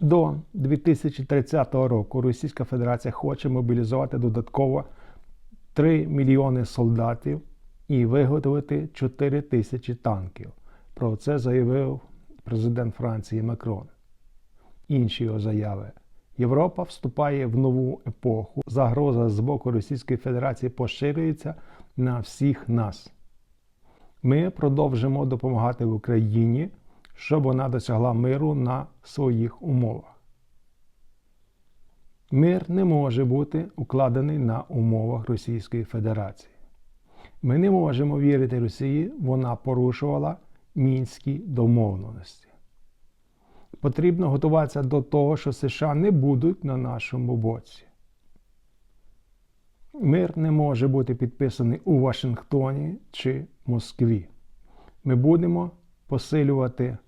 До 2030 року Російська Федерація хоче мобілізувати додатково 3 мільйони солдатів і виготовити 4 тисячі танків. Про це заявив президент Франції Макрон. Інші його заяви. Європа вступає в нову епоху. Загроза з боку Російської Федерації поширюється на всіх нас. Ми продовжимо допомагати Україні, щоб вона досягла миру на своїх умовах. Мир не може бути укладений на умовах Російської Федерації. Ми не можемо вірити Росії, вона порушувала мінські домовленості. Потрібно готуватися до того, що США не будуть на нашому боці. Мир не може бути підписаний у Вашингтоні чи Москві. Ми будемо посилювати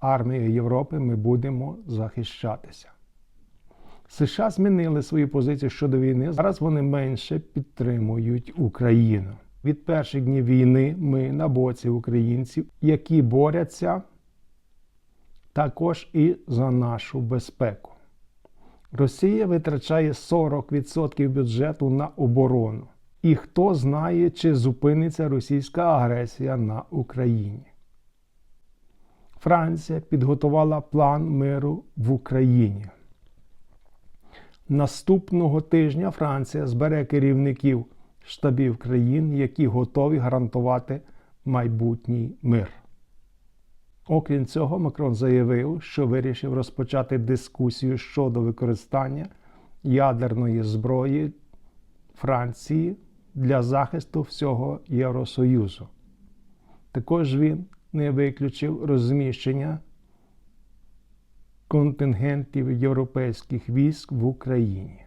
армію Європи, ми будемо захищатися. США змінили свою позицію щодо війни. Зараз вони менше підтримують Україну. Від перших днів війни ми на боці українців, які борються також і за нашу безпеку. Росія витрачає 40% бюджету на оборону. І хто знає, чи зупиниться російська агресія на Україні. Франція підготувала план миру в Україні. Наступного тижня Франція збере керівників штабів країн, які готові гарантувати майбутній мир. Окрім цього, Макрон заявив, що вирішив розпочати дискусію щодо використання ядерної зброї Франції для захисту всього Євросоюзу. Також він не виключив розміщення контингентів європейських військ в Україні.